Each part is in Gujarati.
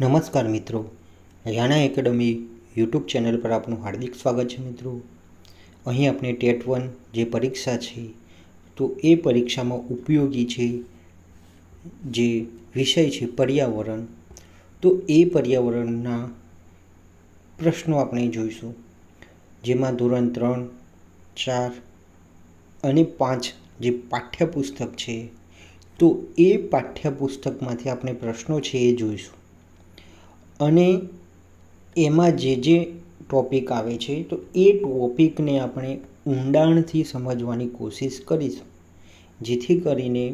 નમસ્કાર મિત્રો. રાણા એકેડમી યુટ્યુબ ચેનલ પર આપનું હાર્દિક સ્વાગત છે મિત્રો. અહીં આપણે ટેટ વન જે પરીક્ષા છે, તો એ પરીક્ષામાં ઉપયોગી છે જે વિષય છે પર્યાવરણ, તો એ પર્યાવરણના પ્રશ્નો આપણે જોઈશું. જેમાં ધોરણ ત્રણ, ચાર અને પાંચ જે પાઠ્યપુસ્તક છે, તો એ પાઠ્યપુસ્તકમાંથી આપણે પ્રશ્નો છે એ જોઈશું. અને એમાં જે જે ટોપિક આવે છે, તો એ ટોપિકને આપણે ઊંડાણથી સમજવાની કોશિશ કરીશું. જેથી કરીને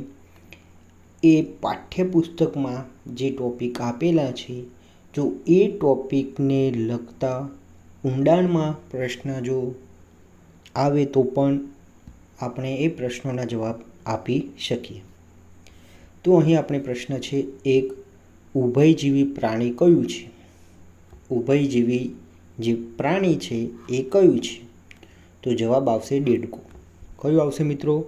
એ પાઠ્યપુસ્તકમાં જે ટોપિક આપેલા છે, જો એ ટોપિકને લગતા ઊંડાણમાં પ્રશ્ન જો આવે તો પણ આપણે એ પ્રશ્નોના જવાબ આપી શકીએ. તો અહીં આપણે પ્રશ્ન છે એક ઉભયજીવી પ્રાણી કયું છે? ઉભયજીવી જે પ્રાણી છે એ કયું છે? તો જવાબ આવશે ડેડકો. કયું આવશે મિત્રો?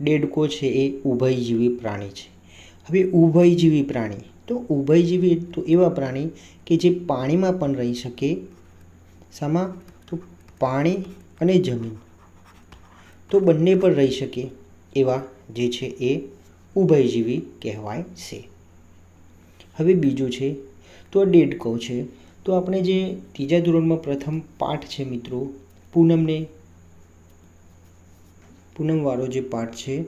ડેડકો છે એ ઉભયજીવી પ્રાણી છે. હવે ઉભયજીવી પ્રાણી, તો ઉભયજીવી તો એવા પ્રાણી કે જે પાણીમાં પણ રહી શકે. શામાં તો પાણી અને જમીન. તો બંને પર રહી શકે એવા જે છે એ ઉભયજીવી કહેવાય છે. હવે બીજું છે, તો દેડકો છે. તો આપણે જે ત્રીજા ધોરણમાં પ્રથમ પાઠ છે મિત્રો, પૂનમને, પૂનમવાળો જે પાઠ છે,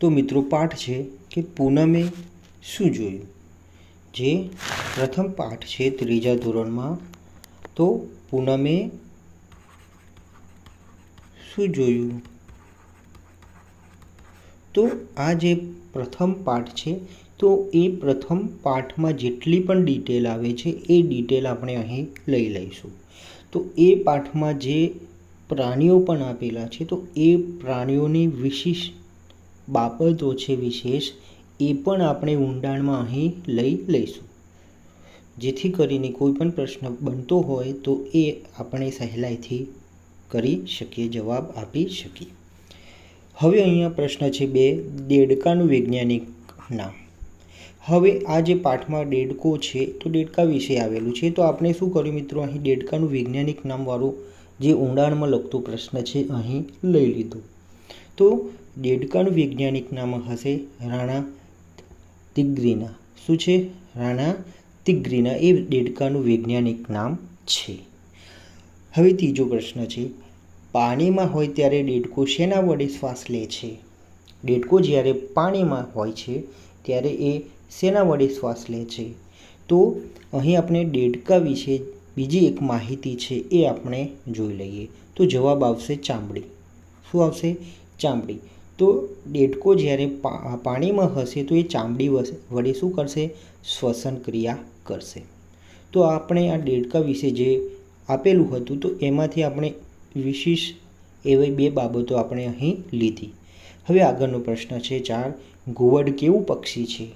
તો મિત્રો પાઠ છે કે પૂનમે શું જોયું? જે પ્રથમ પાઠ છે ત્રીજા ધોરણમાં, તો પૂનમે શું જોયું? તો આ જે પ્રથમ પાઠ છે તો એ પ્રથમ પાઠમાં જેટલી પણ ડિટેલ આવે છે, એ ડિટેલ આપણે અહીં લઈ લઈશું. તો એ પાઠમાં જે પ્રાણીઓ પણ આપેલા છે, તો એ પ્રાણીઓની વિશેષ બાબતો છે વિશેષ, એ પણ આપણે ઊંડાણમાં અહીં લઈ લઈશું. જેથી કરીને કોઈ પણ પ્રશ્ન બનતો હોય, તો એ આપણે સહેલાઈથી કરી શકીએ, જવાબ આપી શકીએ. હવે અહીંયા પ્રશ્ન છે બે, દેડકાનું વૈજ્ઞાનિક નામ. હવે આ જે પાઠમાં ડેડકો છે, તો દેડકા વિશે આવેલું છે. તો આપણે શું કર્યું મિત્રો? અહીં ડેડકાનું વૈજ્ઞાનિક નામવાળું જે ઊંડાણમાં લગતો પ્રશ્ન છે, અહીં લઈ લીધો. તો ડેડકાનું વૈજ્ઞાનિક નામ હશે રાણા તિગ્રીના. શું છે? રાણા તિગ્રીના એ દેડકાનું વૈજ્ઞાનિક નામ છે. હવે ત્રીજો પ્રશ્ન છે, પાણીમાં હોય ત્યારે દેડકો શેના વડે શ્વાસ લે છે? દેડકો જ્યારે પાણીમાં હોય છે ત્યારે એ શેના વડે શ્વાસ લે છે. તો અહીં આપણે દેડકા વિશે બીજી એક માહિતી છે એ આપણે જોઈ લઈએ. તો જવાબ આવશે ચામડી. શું આવશે? ચામડી. તો દેડકો જ્યારે પાણીમાં હશે તો એ ચામડી વડે શું કરશે? શ્વસન ક્રિયા કરશે. તો આપણે આ દેડકા વિશે જે આપેલું હતું તો એમાંથી આપણે વિશેષ એવી બે બાબતો આપણે અહીં લીધી. હવે આગળનો પ્રશ્ન છે ચાર. ઘુવડ કેવું પક્ષી છે?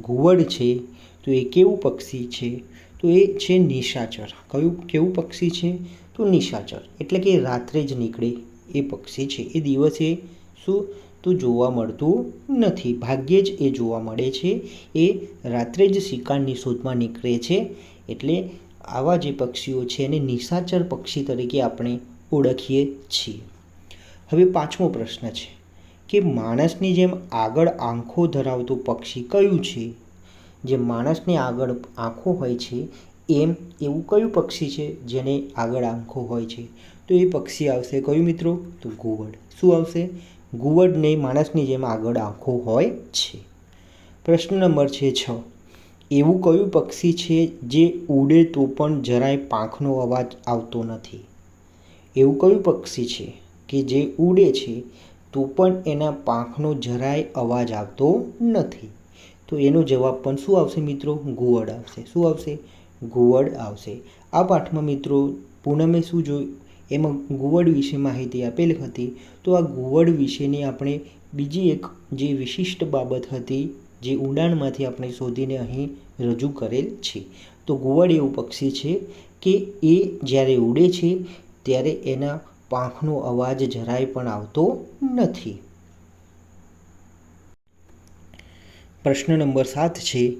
ઘુવડ છે તો એ કેવું પક્ષી છે? તો એ છે નિશાચર. કયું, કેવું પક્ષી છે? તો નિશાચર. એટલે કે રાત્રે જ નીકળે એ પક્ષી છે. એ દિવસે શું? તો જોવા મળતું નથી. ભાગ્યે જ એ જોવા મળે છે. એ રાત્રે જ શિકારની શોધમાં નીકળે છે. એટલે આવા જે પક્ષીઓ છે એને નિશાચર પક્ષી તરીકે આપણે ઓળખીએ છીએ. હવે પાંચમો પ્રશ્ન છે. કે માણસની જેમ આગળ આંખો ધરાવતું પક્ષી કયું છે? જે માણસની આગળ આંખો હોય છે, એમ એવું કયું પક્ષી છે જેને આગળ આંખો હોય છે? તો એ પક્ષી આવશે કયું મિત્રો? તો ઘુવડ શું આવશે? ઘુવડને માણસની જેમ આગળ આંખો હોય છે. પ્રશ્ન નંબર છે છ. એવું કયું પક્ષી છે જે ઉડે તો પણ જરાય પાંખનો અવાજ આવતો નથી? એવું કયું પક્ષી છે કે જે ઉડે છે તો પણ એના પાંખનો જરાય અવાજ આવતો નથી. તો એનો જવાબ પણ શું આવશે મિત્રો? ઘુવડ આવશે. શું આવશે? ઘુવડ આવશે. આ પાઠમાં મિત્રો પૂનમે શું જોયું? એમાં ઘુવડ વિશે માહિતી આપેલી હતી. તો આ ઘુવડ વિશેની આપણે બીજી એક જે વિશિષ્ટ બાબત હતી, જે ઊંડાણમાંથી આપણે શોધીને અહીં રજૂ કરેલ છે. તો ઘુવડ એવું પક્ષી છે કે એ જ્યારે ઉડે છે, ત્યારે એના પાંખનો અવાજ જરાય પણ આવતો નથી. પ્રશ્ન નંબર સાત છે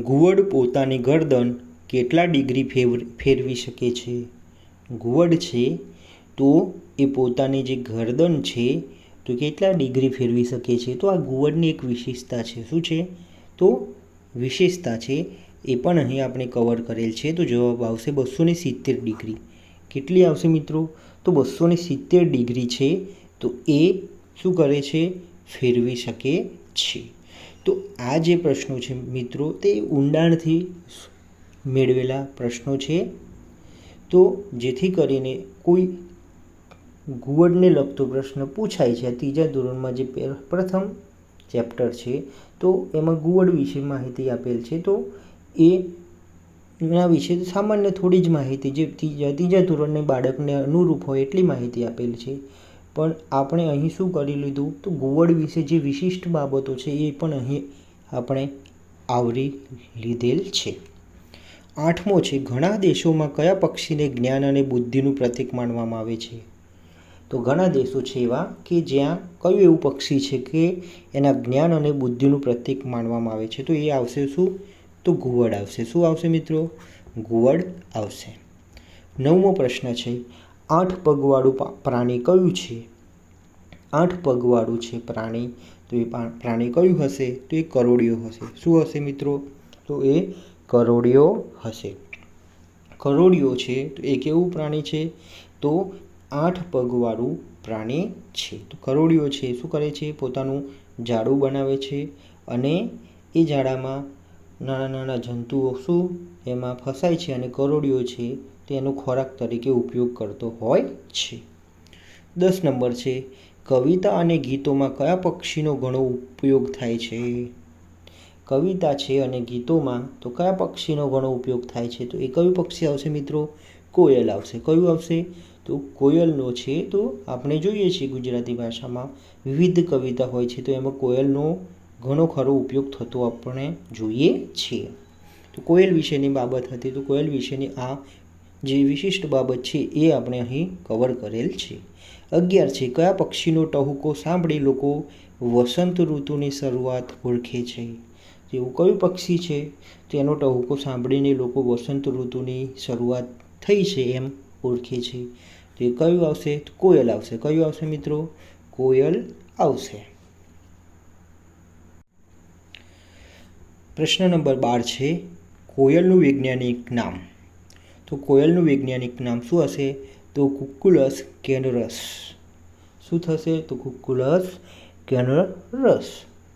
ઘુવડ પોતાની ગરદન કેટલા ડિગ્રી ફેર ફેરવી શકે છે? ઘુવડ છે તો એ પોતાની જે ગરદન છે તો કેટલા ડિગ્રી ફેરવી શકે છે? તો આ ઘુવડની એક વિશેષતા છે. શું છે? તો વિશેષતા છે, એ પણ અહીં આપણે કવર કરેલ છે. તો જવાબ આવશે બસો ને સિત્તેર ડિગ્રી. કેટલી આવશે મિત્રો? તો બસોને સિત્તેર ડિગ્રી છે, તો એ શું કરે છે? ફેરવી શકે છે. તો આ જે પ્રશ્નો છે મિત્રો, તે ઊંડાણથી મેળવેલા પ્રશ્નો છે. તો જેથી કરીને કોઈ ગુવડને લગતો પ્રશ્ન પૂછાય છે ત્રીજા ધોરણમાં જે પ્રથમ ચેપ્ટર છે, તો એમાં ગુવડ વિશે માહિતી આપેલ છે. તો એ એના વિશે સામાન્ય થોડી જ માહિતી જે ત્રીજા ત્રીજા ધોરણની બાળકને અનુરૂપ હોય એટલી માહિતી આપેલ છે. પણ આપણે અહીં શું કરી લીધું? તો ગોવડ વિશે જે વિશિષ્ટ બાબતો છે એ પણ અહીં આપણે આવરી લીધેલ છે. આઠમો છે, ઘણા દેશોમાં કયા પક્ષીને જ્ઞાન અને બુદ્ધિનું પ્રતીક માનવામાં આવે છે? તો ઘણા દેશો છે એવા કે જ્યાં કયું એવું પક્ષી છે કે એના જ્ઞાન અને બુદ્ધિનું પ્રતીક માનવામાં આવે છે. તો એ આવશે શું? તો ઘુવડ આવશે. શું આવશે મિત્રો? ઘુવડ આવશે. નવમો પ્રશ્ન છે, આઠ પગવાળું પ્રાણી કયું છે? આઠ પગવાળું છે પ્રાણી, તો એ પ્રાણી કયું હશે? તો એ કરોડિયો હશે. શું હશે મિત્રો? તો એ કરોડિયો હશે. કરોડિયો છે, તો એ કેવું પ્રાણી છે? તો આઠ પગવાળું પ્રાણી છે. તો કરોડિયો છે, શું કરે છે? પોતાનું જાડું બનાવે છે અને એ જાડામાં નાના નાના જંતુઓ શું? એમાં ફસાય છે અને કરોડિયો છે. તેનો ખોરાક તરીકે ઉપયોગ કરતો હોય છે. દસ નંબર છે, કવિતા અને ગીતોમાં કયા પક્ષીનો ઘણો ઉપયોગ થાય છે? કવિતા છે અને ગીતોમાં તો કયા પક્ષીનો ઘણો ઉપયોગ થાય છે? તો એ કયું પક્ષી આવશે મિત્રો? કોયલ આવશે. કયું આવશે? તો કોયલનો છે. તો આપણે જોઈએ છીએ ગુજરાતી ભાષામાં વિવિધ કવિતા હોય છે. તો એમાં કોયલનો ઘણો ખરો ઉપયોગ થતો આપણે જોઈએ છીએ. તો કોયલ વિશેની બાબત હતી, તો કોયલ વિશેની આ જે વિશિષ્ટ બાબત છે એ આપણે અહીં કવર કરેલ છે. અગિયાર છે, કયા પક્ષીનો ટહુકો સાંભળી લોકો વસંત ઋતુની શરૂઆત ઓળખે છે? એવું કયું પક્ષી છે? તેનો ટહુકો સાંભળીને લોકો વસંત ઋતુની શરૂઆત થઈ છે એમ ઓળખે છે. તો કયું આવશે? કોયલ આવશે. કયું આવશે મિત્રો? કોયલ આવશે. પ્રશ્ન નંબર બાર છે, કોયલનું વૈજ્ઞાનિક નામ. તો કોયલનું વૈજ્ઞાનિક નામ શું હશે? તો કુકુલસ કેનરસ. શું થશે? તો કુક્કુલસ કેનરસ.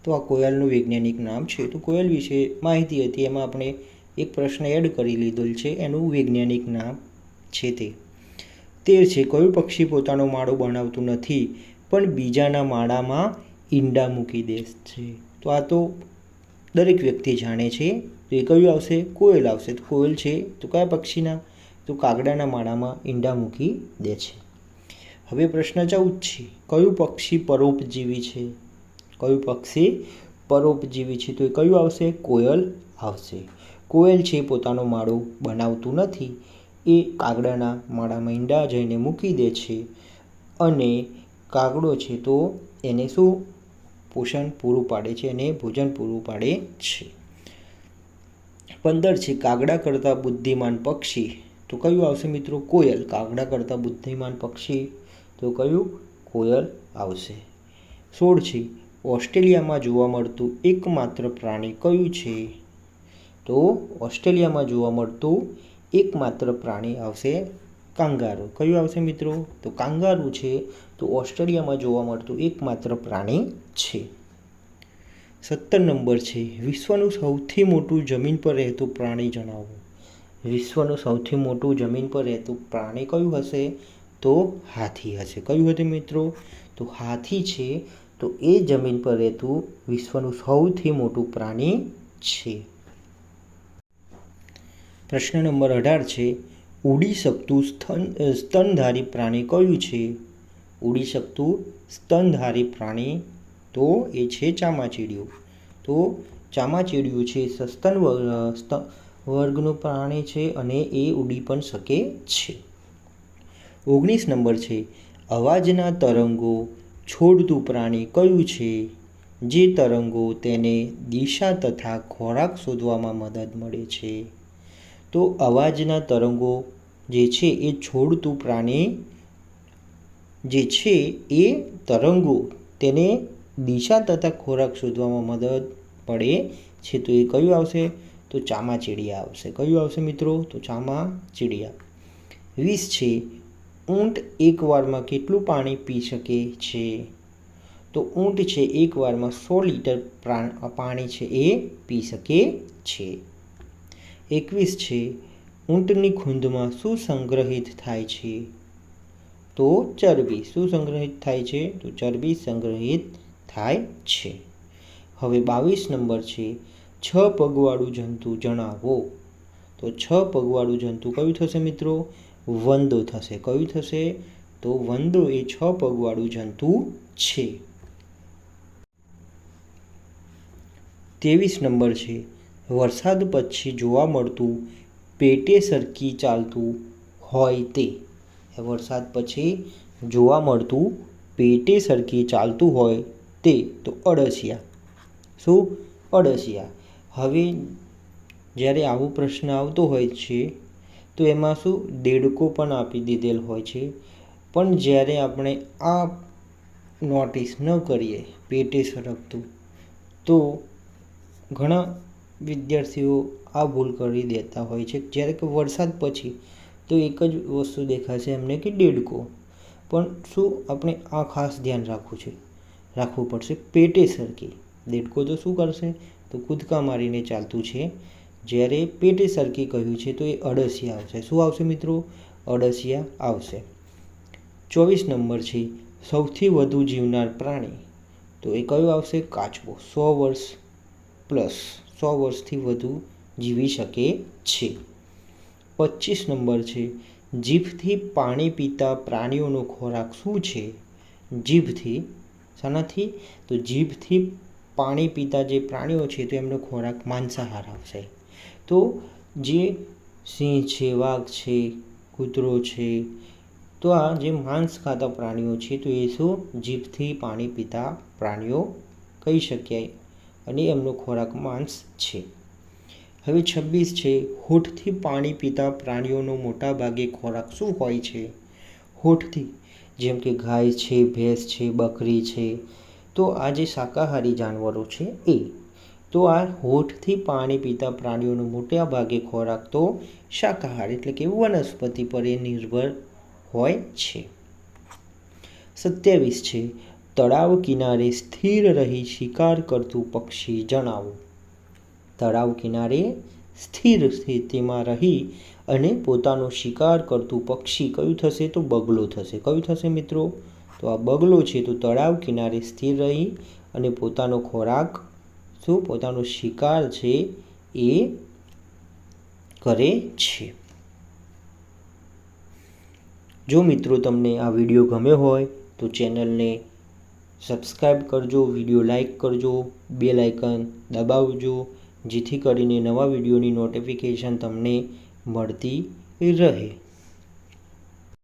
તો આ કોયલનું વૈજ્ઞાનિક નામ છે. તો કોયલ વિશે માહિતી હતી. એમાં આપણે એક પ્રશ્ન એડ કરી લીધેલ છે. એનું વૈજ્ઞાનિક નામ છે તે. તેર છે, કયું પક્ષી પોતાનો માળો બનાવતું નથી, પણ બીજાના માળામાં ઈંડા મૂકી દે છે? તો આ તો દરેક વ્યક્તિ જાણે છે તો એ કયું આવશે કોયલ આવશે તો કોયલ છે, તો કયા પક્ષીના? તો કાગડાના માળામાં ઈંડા મૂકી દે છે. હવે પ્રશ્ન ચૌદ છે, કયું પક્ષી પરોપજીવી છે? કયું પક્ષી પરોપજીવી છે તો એ કયું આવશે? કોયલ આવશે. કોયલ છે પોતાનો માળો બનાવતું નથી. એ કાગડાના માળામાં ઈંડા જઈને મૂકી દે છે. અને કાગડો છે તો એને શું પોષણ પૂરું પાડે છે અને ભોજન પૂરું પાડે છે. પંદર છે, કાગડા કરતાં બુદ્ધિમાન પક્ષી. તો કયું આવશે મિત્રો? કોયલ. કાગડા કરતાં બુદ્ધિમાન પક્ષી. તો કયું? કોયલ આવશે. સોળ છે, ઓસ્ટ્રેલિયામાં જોવા મળતું એકમાત્ર પ્રાણી કયું છે? તો ઓસ્ટ્રેલિયામાં જોવા મળતું એકમાત્ર પ્રાણી આવશે કાંગારો. કયું આવશે મિત્રો? તો કાંગારું છે. તો ઓસ્ટ્રેલિયામાં જોવા મળતું એકમાત્ર પ્રાણી છે. સત્તર નંબર છે. વિશ્વનું સૌથી મોટું જમીન પર રહેતું પ્રાણી જણાવો. વિશ્વનું સૌથી મોટું જમીન પર રહેતું પ્રાણી કયું હશે? તો હાથી હશે. કયું હતું મિત્રો? તો હાથી છે. તો એ જમીન પર રહેતું વિશ્વનું સૌથી મોટું પ્રાણી છે. પ્રશ્ન નંબર અઢાર છે. ઉડી શકતું સ્તન, સ્તનધારી પ્રાણી કયું છે? ઉડી શકતું સ્તનધારી પ્રાણી તો એ છે ચામાચીડિયું. તો ચામાચીડિયું છે સસ્તન વર્ગનું પ્રાણી છે અને એ ઉડી પણ શકે છે. ઓગણીસ નંબર છે, અવાજના તરંગો છોડતું પ્રાણી કયું છે? જે તરંગો તેને દિશા તથા ખોરાક શોધવામાં મદદ મળે છે. તો અવાજના તરંગો જે છે એ છોડતું પ્રાણી જે છે એ તરંગો તેને દિશા તથા ખોરાક શોધવામાં મદદ પડે છે તો એ કયું આવશે? તો ચામાચીડિયા આવશે. કયું આવશે મિત્રો? તો ચામાચીડિયા. વીસ છે, ઊંટ એકવારમાં કેટલું પાણી પી શકે છે? તો ઊંટ છે એકવારમાં સો લીટર પાણી છે એ પી શકે છે. એકવીસ છે, ઊંટની ખૂંદમાં શું સંગ્રહિત થાય છે? તો ચરબી. શું સંગ્રહિત થાય છે? તો ચરબી સંગ્રહિત થાય છે. હવે બાવીસ નંબર છે, છ પગવાળું જંતુ જણાવો. તો છ પગવાળું જંતુ કયું થશે મિત્રો? વંદો થશે. કયું થશે? તો વંદો એ છ પગવાળું જંતુ છે. ત્રેવીસ નંબર છે, વરસાદ પછી જોવા મળતું પેટે સરકી ચાલતું હોય તે. વરસાદ પછી જોવા મળતું પેટે સરકી ચાલતું હોય તે તો અળસિયા. શું? અળસિયા. હવે જ્યારે આવો પ્રશ્ન આવતો હોય છે, તો એમાં શું? દેડકો પણ આપી દીધેલ હોય છે. પણ જ્યારે આપણે આ નોટિસ ન કરીએ, પેટે સરકતું, તો ઘણા વિદ્યાર્થીઓ આ ભૂલ કરી દેતા હોય છે. જ્યારે કે વરસાદ પછી તો એક જ વસ્તુ દેખાશે એમને કે દેડકો. પણ શું? આપણે આ ખાસ ધ્યાન રાખવું છે. રાખવું પડશે પેટે સરકી. દેડકો તો શું કરશે? તો કૂદકા મારીને ચાલતું છે. જ્યારે પેટે સરકી કહ્યું છે, તો એ અડસિયા આવશે. શું આવશે મિત્રો? અડસિયા આવશે. ચોવીસ નંબર છે, સૌથી વધુ જીવનાર પ્રાણી. તો એ કયું આવશે? કાચબો. સો વર્ષ પ્લસ સો વર્ષથી વધુ જીવી શકે છે. પચીસ નંબર છે, જીભથી પાણી પીતા પ્રાણીઓનો ખોરાક શું છે? જીભથી શાનાથી તો જીભથી પાણી પીતા જે પ્રાણીઓ છે, તો એમનો ખોરાક માંસાહાર આવશે. તો જે સિંહ છે, વાઘ છે, કૂતરો છે, તો આ જે માંસ ખાતા પ્રાણીઓ છે, તો એ શું? જીભથી પાણી પીતા પ્રાણીઓ કહી શકાય અને એમનો ખોરાક માંસ છે. હવે છવ્વીસ છે, હોઠથી પાણી પીતા પ્રાણીઓનો મોટા ભાગે ખોરાક શું હોય છે? હોઠથી જેમ કે ગાય છે, ભેંસ છે, બકરી છે, તો આ જે શાકાહારી જાનવરો છે એ, તો આ હોઠથી પાણી પીતા પ્રાણીઓનો મોટા ભાગે ખોરાક તો શાકાહારી એટલે કે વનસ્પતિ પર એ નિર્ભર હોય છે. સત્યાવીસ છે, તળાવ કિનારે સ્થિર રહી શિકાર કરતું પક્ષી જણાવો. તળાવ કિનારે સ્થિર સ્થિતિમાં રહી અને પોતાનો શિકાર કરતું પક્ષી કયું થશે તો બગલો થશે. કયું થશે મિત્રો? તો આ બગલો છે તો તળાવ કિનારે સ્થિર રહી અને પોતાનો ખોરાક શું? પોતાનો શિકાર છે એ કરે છે. જો મિત્રો તમને આ વીડિયો ગમ્યો હોય તો ચેનલને સબસ્ક્રાઈબ કરજો, વીડિયો લાઇક કરજો, બેલ આઇકન દબાવજો, જેથી કરીને નવા વિડીયોની નોટિફિકેશન તમને મળતી રહે.